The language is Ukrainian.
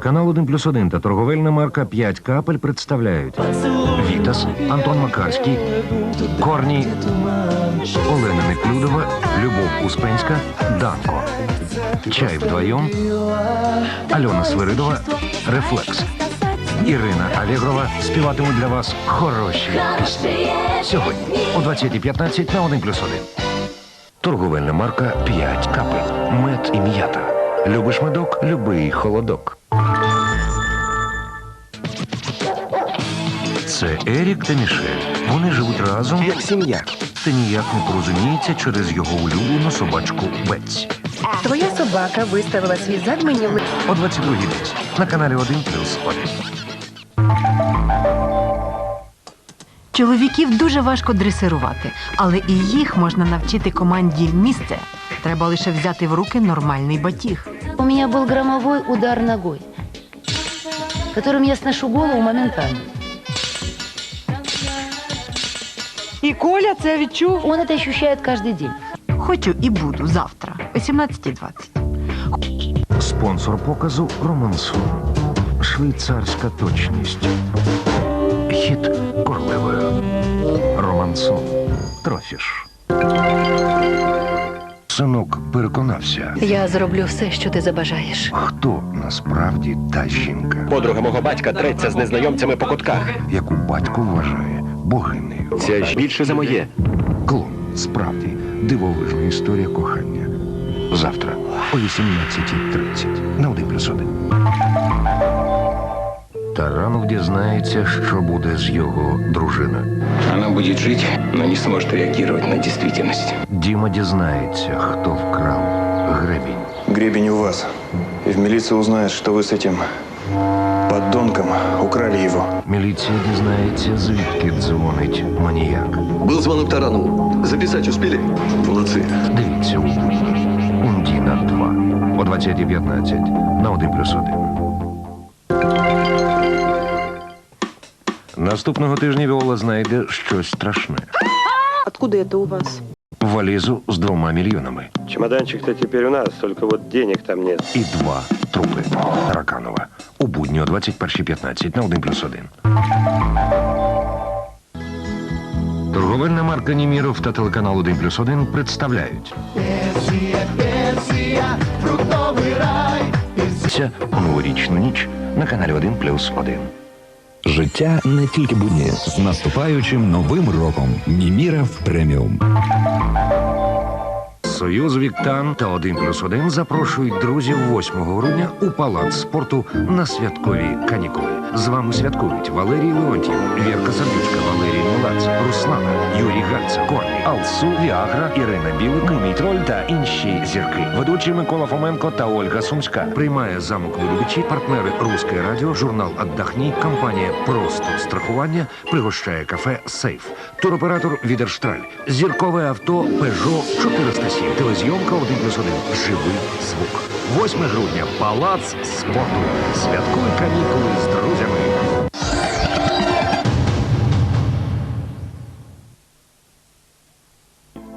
Телеканал 1 плюс 1 та торговельна марка 5 капель представляють Вітас, Антон Макарський, Корні, Олена Неклюдова, Любов Успенська, Данко. Чай вдвоєм, Альона Свиридова, Рефлекс. Ірина Алєгрова співатимуть для вас хороші пісні. Сьогодні о 20.15 на 1 плюс 1. Торговельна марка 5 капель. Мед і м'ята. Любиш медок? Любий холодок. Це Ерік та Мішель. Вони живуть разом, Як сім'я. та ніяк не порозуміється через його улюблену собачку Бетсі. Твоя собака виставила свій зад мені в ли- О 22 десь на каналі 1 плюс 1. Чоловіків дуже важко дресирувати, але і їх можна навчити команді місце. Треба лише взяти в руки нормальний батіг. У меня был громовой удар ногой, которым я сношу голову моментально. І Коля це відчув. Он это ощущает каждый день. Хочу і буду завтра, о 17.20. Спонсор показу Романсу. Швейцарська точність. Хід королевою. Романсон. Трофіш. Синок переконався, Я зроблю все, що ти забажаєш. хто насправді та жінка, Подруга мого батька треться з незнайомцями по кутках. яку батько вважає богинею. Це ж більше за моє. Клон. Справді дивовижна історія кохання. Завтра о 18.30 на 1 плюс 1. Таранов дізнається, що буде з його дружиною. Она будет жить, но не сможет реагировать на действительность. Діма дізнається, хто вкрав гребінь. Гребень у вас. И в милиции узнает, что вы с этим подонком украли его. Міліція дізнається, звідки дзвонить маніяк. Был звонок Таранову. Записать успели? Молодцы. Дивіться у Ундіна 2 о 20.15 на 1 плюс 1. Наступного тижня Віола знайде щось страшне. Откуда это у вас? Валізу з двома мільйонами Чемоданчик-то теперь у нас, только вот денег там нет. і два трупи Тараканова. У будні о 21.15 на 1 плюс 1. Торговельна марка Німіров та телеканал 1 плюс 1 представляють. Це у новорічну ніч на каналі 1 плюс 1. Життя не тільки будні з наступаючим новим роком. Німіров преміум. Союз Віктан та 1 плюс 1 запрошують друзів 8 грудня у палац спорту на святкові канікули. З вами святкують Валерій Леонтів, Вірка Сердючка, Валерій Мулац, Руслана, Юрій Гальца, Корні, Алсу, Віагра, Ірина Білик, Мумій Троль та інші зірки. Ведучі Микола Фоменко та Ольга Сумська. Приймає замок Любичі, партнери Руське радіо, журнал «Отдохні», компанія Просто страхування, пригощає кафе Сейф, туроператор Відерштраль, зіркове авто Peugeot 407, телезйомка один плюс один. живий звук. 8 грудня, палац спорту. Святкуй канікули з друзями.